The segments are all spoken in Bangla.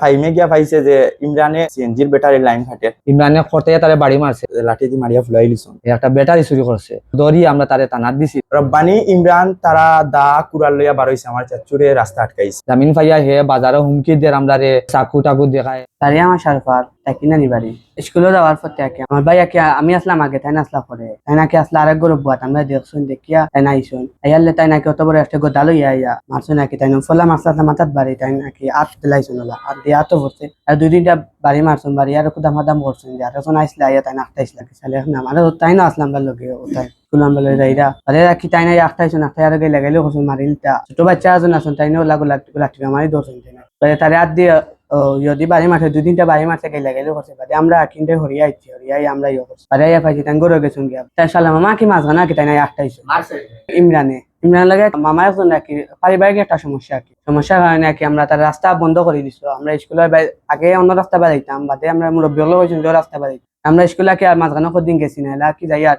ফাইমে গিয়া পাইছে যে ইমরানে সিএনজির ব্যাটারি লাইন ফাটে ইমরানে করতে তারে বাড়ি মারছে লাঠি দিয়ে মারিয়া ফুলাই লিছন একটা ব্যাটারি চুরি করছে দরি আমরা তারে তানাত দিছি। রব্বানি ইমরান তারা দা কুড়াল লইয়া বার হইছে আমার চাচুরে রাস্তা আটকাইছে। জামিন ফাইয়া হে বাজারে হুমকি দিয়ে আমরা রে চাকু টাকু দেখায় তারে আমার সারফার তাকে না নিবারি স্কুলে যাওয়ার পর তাকে আমার ভাই আকে আমি আসলাম আগে, তাই না আসলা পরে তাই নাকি আসলে আরেক গরব বুয়াত আমরা দেখছুন দেখিয়া তাই না আইসুন আইয়ালে তাই নাকি অত বড় একটা গোদালো ইয়া ইয়া মারছো নাকি তাই না ফলা মারছে মাথাত বাড়ি তাই নাকি আট দিলাইছুন ওলা আর দিয়ে আতো পড়ছে আর দুই তিনটা বাড়ি মারছুন বাড়ি আর কুদাম হাদাম করছেন যে আর এখন আইসলে আইয়া তাই না আটটাইছিল সালে এখন আমার তাই না আসলাম তার লগে, ওটাই। কুলাম বলে যাইরা আরে রাখি তাই না আটটাইছুন আটটাই আর গেলে গেলে করছুন মারিলটা ছোট বাচ্চা আছেন আসুন তাই না ওলা গোলা লাঠি মারি ধরছেন তাই না তারে আর দিয়ে যদি বাড়ি মাঠে দুই তিনটা বাড়ি মাঠে গেলে গেলে করছে। বাদে আমরা কিনতে হরিয়া আইছি হরিয়াই আমরা ইয়ে করছি। বাদে আইয়া পাইছি তাই গরু গেছুন গিয়া। তাই সালাম মামা কি মাছ গানা কি তাই না একটাইছে ইমরানে। ইমরান লাগে মামা এখন নাকি পারিবারিক একটা সমস্যা কি। সমস্যা হয় নাকি আমরা তার রাস্তা বন্ধ করে দিছো। আমরা স্কুলের আগে অন্য রাস্তা বাড়াইতাম বাদে আমরা মুরব্বী হলো হয়েছেন যে রাস্তা বাড়াইতাম আমরা স্কুলে কি আর মাঝখানে দিন গেছি না কি যাই আর।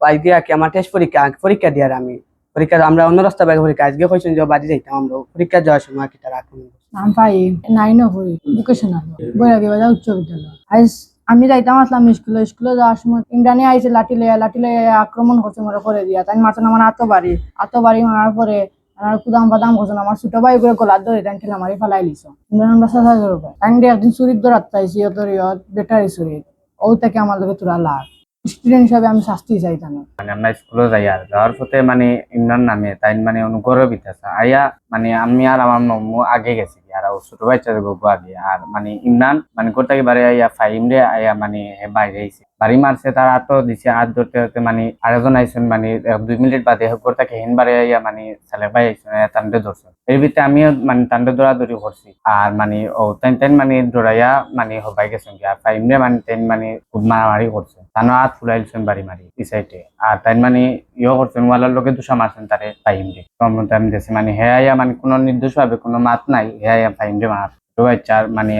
আজকে কি আমার টেস্ট পরীক্ষা পরীক্ষা দিয়ার আমি। পরীক্ষা আমরা অন্য রাস্তা বাইরে পরীক্ষা আজকে হয়েছেন যে বাড়ি যাইতাম, আমরা পরীক্ষা যাওয়ার সময় কি তারা আক্রমণ নাম পাই, নাইনও পড়ি ভোকেশনাল বৈরাগী বাজার উচ্চ বিদ্যালয়। আইস, আমি যাইতাম আসলাম স্কুলে স্কুলে যাওয়ার সময় ইন্দ্রানি আইছে লাঠি লইয়া লাঠি লইয়া আক্রমণ করছে মনে করে দিয়া। তাই মারছেন আমার আতো বাড়ি আতো বাড়ি মারার পরে আমার কুদাম বাদাম করছেন আমার ছোট ভাই করে গলার ধরে তাই ঠেলা মারি ফেলাই লিছ ইমরান আমরা সাজা করব তাই একদিন চুরির দৌড়াত পাইছি ইয়ত বেটারি চুরি ও থেকে আমার লগে তোরা স্টুডেন্ট হিসাবে আমি শাস্তি চাইতাম মানে আমরা স্কুলে যাই আর, যাওয়ার পথে মানে ইমরান নামে, তাই মানে অনুগরবিত আছে আয়া মানে আমি আর আমার মম্মু আগে গেছি আর ও ছোট আগে, আর মানে ইমরান মানে কোথায় বারে আয়া ফাইম রে মানে বাইরে আইছে। বাড়ি মারছে, তার হাতও দিছে হাত ধরতে ধরতে মানে আরেকজন আইসেন মানে দুই মিনিট বাদে কোথা থেকে হেন বাড়ি আইয়া মানে ছেলে ভাই আইসেন তান্ডে ধরছেন এর ভিতরে আমিও মানে তান্ডে দৌড়াদৌড়ি করছি। আর মানে ও তেন তেন মানে দৌড়াইয়া মানে হবাই গেছেন কি, আর রে মানে তেন মানে খুব মারামারি করছে। তানো হাত ফুলাইছেন বাড়ি মারি, এই সাইডে আর তাই মানে ইয়ে করছেন, ওয়ালার লোকে দুষা মারছেন তারে ফাইম রে। কম টাইম দিয়েছে মানে হে আইয়া মানে কোনো নির্দোষ ভাবে কোনো মাত নাই, হে আইয়া ফাইম রে মার। ছোট বাচ্চার মানে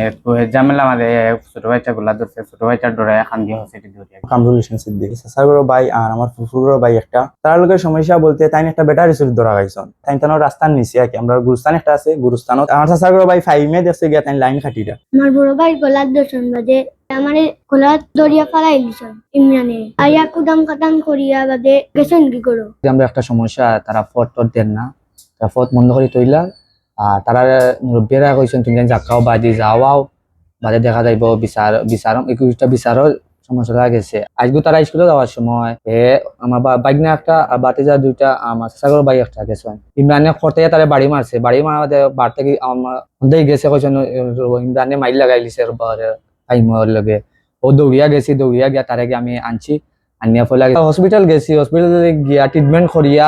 ঝামেলা আমাদের ছোট বাচ্চা গুলা ধরছে ছোট বাচ্চার ডরায় খান দিয়ে হচ্ছে এটি ধরে কামরুল হোসেন সিদ্দিক সাসারগড় ভাই আর আমার ফুফুরগড় ভাই একটা। তার সমস্যা বলতে তাই একটা ব্যাটারি চুরি ধরা গাইছন তাই তানো রাস্তার নিচে আর কি আমরা গুরুস্থান একটা আছে গুরুস্থানত। আমার সাসারগড় ভাই ফাইমে দেখছে গিয়া তাই লাইন খাটিটা আমার বড় ভাই গলার দর্শন বাদে আমারে গলার দরিয়া ফালাই দিছন ইমরানে। আয়া কুদাম কাদাম করিয়া বাদে গেছেন কি করো? যে আমরা একটা সমস্যা তারা ফট টট দেন না। তারা ফট বন্ধ করে তৈলা আর তারা মুরব্বীরা কইছেন তুমি যেন জাকাও বাদি যাওয়াও। বাদে দেখা যাইব বিচার বিচার একুশটা বিচারও সমস্যা গেছে। আজকে তারা স্কুলে যাওয়ার সময়, এ আমার বাইকনা একটা, আর বাতি যা দুইটা আমার সাগর বাইক একটা গেছে ইমরানে করতে তারা বাড়ি মারছে বাড়ি মারা বাদে বার থেকে আমার গেছে কইছেন ইমরানে মাইল লাগাই লিছে টাইমের লগে। ও দৌড়িয়া গেছি দৌড়িয়া গিয়া তারে গিয়ে আমি আনছি, আনিয়া ফলে হসপিটাল গেছি হসপিটালে গিয়া ট্রিটমেন্ট করিয়া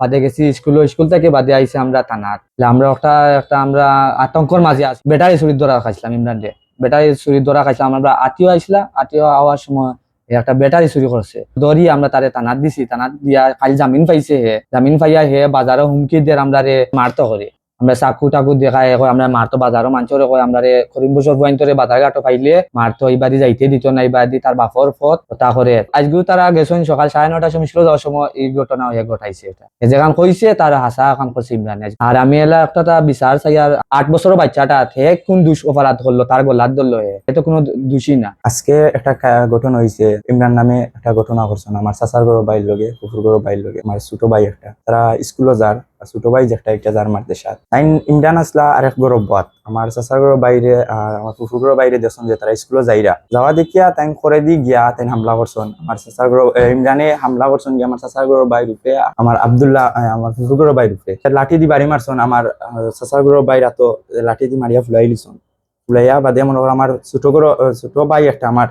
বাদে গেছি স্কুল স্কুল থেকে বাদে আইছি আমরা থানার আমরা একটা একটা আমরা আতঙ্কর মাঝে আছি। বেটারি চুরি ধরা খাইছিলাম ইমরান রে বেটারি চুরি ধরা খাইছিলাম। আমরা আতিও আইছিলা আতিও আওয়ার সময় একটা বেটারি চুরি করছে ধরি আমরা তারে থানাত দিছি। থানাত দিয়া খালি জামিন পাইছে হে। জামিন পাইয়া হে বাজারে হুমকি দিয়ে আমরা রে মারতে করে আমরা চাকু টাকু দেখায় কয় আমরা মারতো বাজারও মানুষের কয়, আমরা রে করিম বছর পর্যন্ত বাজার ঘাটও পাইলে মারতো এইবাদি যাইতে দিত না, এইবাদি তার বাপর পথ তা করে আজকেও তারা গেছেন সকাল সাড়ে নটার সময় ছিল যাওয়ার সময় এই ঘটনা হয়ে ঘটাইছে এটা। যেখান কইছে তার হাসা কাম করছে ইমরান আর আমি এলা একটা তা বিচার চাই আর আট বছরের বাচ্চাটা হে কোন দুষ অপরাধ করল তার গলার ধরলো হে। এ তো কোনো দোষী না। আজকে একটা ঘটনা হয়েছে ইমরান নামে একটা ঘটনা করছেন আমার চাচার গড় বাইর লগে ফুফুর গড় বাইর লগে আমার ছোট ভাই একটা। তারা স্কুলে যার ছোট ভাই যে একটা একটা যার মারতে সাত তাই ইমরান আসলা আর এক গরব বাদ। আমার চাচার গড় বাইরে আমার ফুফুর গড় বাইরে দেখছেন যে তারা স্কুলে যাইরা। যাওয়া দেখিয়া তাই করে দি গিয়া তাই হামলা করছেন আমার চাচার এ, ইমরানে হামলা করছেন গিয়া আমার চাচার গড় বাই উপরে আমার আবদুল্লাহ আমার ফুফুর গড় বাইর উপরে লাঠি দি বাড়ি মারছেন আমার চাচার গড় বাইরা তো লাঠি দি মারিয়া ফুলাই লিছন ফুলাইয়া বাদে মনে আমার ছোট গড় ছোট ভাই একটা আমার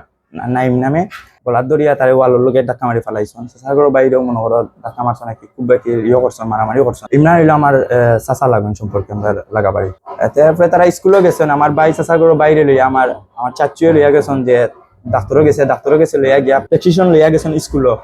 নাইম নামে গলার দরিয়া তারে ওয়ালোর লোকে ধাক্কা মারি ফেলাইছন সাসাগর বাইরেও মনে করো ধাক্কা মারছ নাকি? খুব বেশি ইয়ে করছ মারামারি করছ ইমরান হইল আমার চাচা লাগুন সম্পর্কে আমরা লাগাবাড়ি তারপরে তারা স্কুলে গেছেন আমার ভাই সাসাগর বাইরে লইয়া আমার আমার চাচুয়ে লইয়া গেছেন যে ডাক্তারও গেছে ডাক্তারও গেছে লইয়া গিয়া প্রেসক্রিপশন লইয়া গেছেন স্কুলও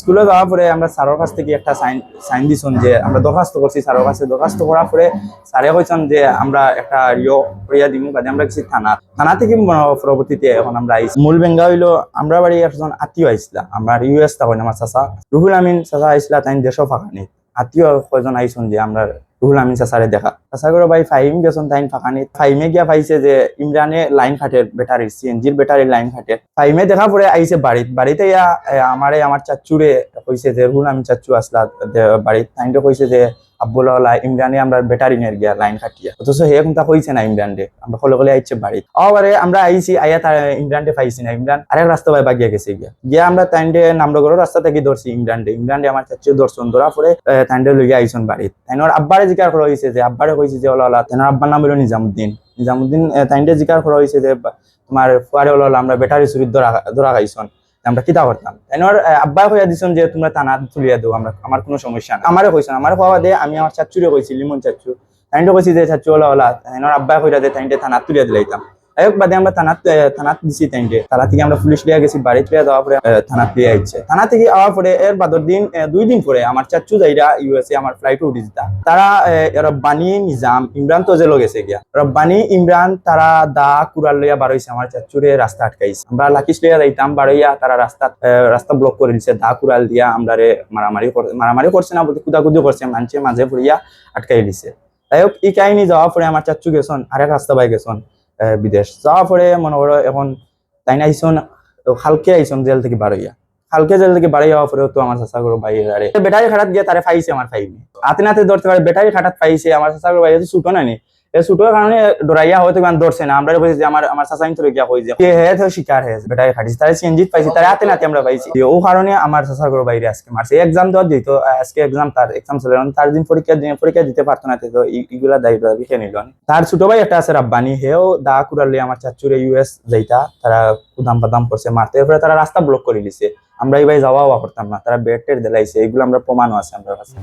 স্কুলে যাওয়ার পরে আমরা স্যারের কাছ থেকে একটা সাইন সাইন দিছুন যে আমরা দরখাস্ত করছি স্যারের কাছে। দরখাস্ত করার পরে স্যারে কইছেন যে আমরা একটা ইয়ে করিয়া দিমু, কাজে আমরা গেছি থানা। থানা থেকে পরবর্তীতে এখন আমরা আইস মূল বেঙ্গা হইল, আমরা বাড়ি একজন আত্মীয় আইসলা আমরা ইউএস তখন আমার চাচা। রুহুল আমিন চাচা আইসলা তাই দেশও ফাঁকা নেই। আত্মীয় কয়জন আইসুন যে আমরা রুহুল আমিন চাচারে দেখা। চাচা করে ভাই ফাইম গেছেন তাইন ফাঁকানি ফাইমে গিয়া পাইছে যে ইমরানে লাইন খাটে ব্যাটারি সিএনজির ব্যাটারির লাইন খাটে ফাইমে দেখা পরে আইছে বাড়িত বাড়িতে ইয়া আমারে আমার চাচুরে কইছে যে রুহুল আমিন চাচু আসলা বাড়িত তাইনকে কইছে যে আব্বুল্লাহ ইমরানে আমরা ব্যাটারি নিয়ে গিয়া লাইন অথচ হে কোনটা কইছে না ইমরান রে আমরা আইছে আমরা আইছি, আইয়া তার ইমরান রে পাইছি না। ইমরান আরেক রাস্তা ভাই বাগিয়া গেছে গিয়া। গিয়া আমরা তাইন্ডে রাস্তা থেকে ধরছি ইমরান রে ইমরান রে আমার চাচু দর্শন ধরা পরে তাইন্ডে লইয়া তাইনোর আব্বারে জিকার করা হয়েছে যে, আব্বারে কইছে যে ওলা তাইনোর আব্বার নাম হলো নিজামুদ্দিন। নিজামুদ্দিন তাইন্ডে জিকার করা হয়েছে যে তোমার ফুয়ারে ওলা আমরা ব্যাটারি চুরির ধরা ধরা খাইছন। আমরা কিতা করতাম? এনার আব্বা হইয়া দিছন যে, তোমরা থানা তুলিয়া দেবো আমরা, আমার কোনো সমস্যা না আমারে কইছন আমার হওয়া দে, আমি আমার চাচুরে কইছি, লিমন চাচু। তাইন্ডে কইছি যে, চাচু, ওলা ওলা। এনার আব্বা কইরা দে তাইন্ডে থানা তুলিয়া দিলাইতাম। এক বাদে আমরা থানাত থানাত দিছি তাইন্ডে থানা থেকে আমরা পুলিশ লিয়া গেছি বাড়িতে লিয়া যাওয়ার পরে থানাত লিয়া আইছে। থানা থেকে আওয়ার পরে, এর বাদর দিন দুই দিন পরে আমার চাচু যাইরা ইউএসএ আমার ফ্লাইটে উঠিস দা তারা রব্বানি নিজাম ইমরান তো জেলো গেছে গিয়া। রব্বানি ইমরান, তারা দা কুড়াল লইয়া বারইছে আমার চাচুরে রাস্তা আটকাইছে। আমরা লাকিস লইয়া যাইতাম বারইয়া তারা রাস্তা রাস্তা ব্লক করে দিছে, দা কুড়াল দিয়া আমরা রে মারামারি মারামারি করছে না বলতে কুদাকুদি করছে মানছে মাঝে পড়িয়া আটকাই দিছে। তাই হোক, এই কাহিনী যাওয়ার পরে আমার চাচু গেছন, আরেক রাস্তা বাই গেছন। বিদেশ। যাওয়ার পরে মনে করো এখন তাই না আইসন তো খালকে আইসন জেল থেকে বারইয়া খালকে জেল থেকে বাড়ি যাওয়ার পরেও তো আমার চাষা করো ভাই আরে বেটারি খাটাত গিয়ে তারে ফাইছে আমার ফাইনি হাতে নাতে ধরতে পারে বেটারি খাটাত ফাইছে আমার চাষা করো ভাই ছুটো নি কারণে ডরাইয়া হয়তো ইমান ধরছে না। আমরা বলছি যে আমার আমার গিয়া কই যে কে হে তো শিকার হে। বেটারি খাটিছে তারে সিএনজি পাইছি হাতে নাতে আমরা পাইছি। ও কারণে আমার বাইরে আজকে মারছে এক্সাম দেওয়ার যেত আজকে এক্সাম তার এক্সাম না। তার দিন পরীক্ষা দিন পরীক্ষা দিতে পারতো না তো ই- ইগুলা দায়িত্ব লিখে নিল তার ছোট ভাই একটা আছে রাব্বানি হেও দা কুড়ালে আমার চাচুরে ইউএস যাইতা। তারা কুদাম পাদাম করছে মারতে এরপরে তারা রাস্তা ব্লক করে দিছে। আমরা এই ভাই যাওয়া করতাম না তারা বেড টেড দিলাইছে। এগুলো আমরা প্রমাণও আছে আমার কাছে।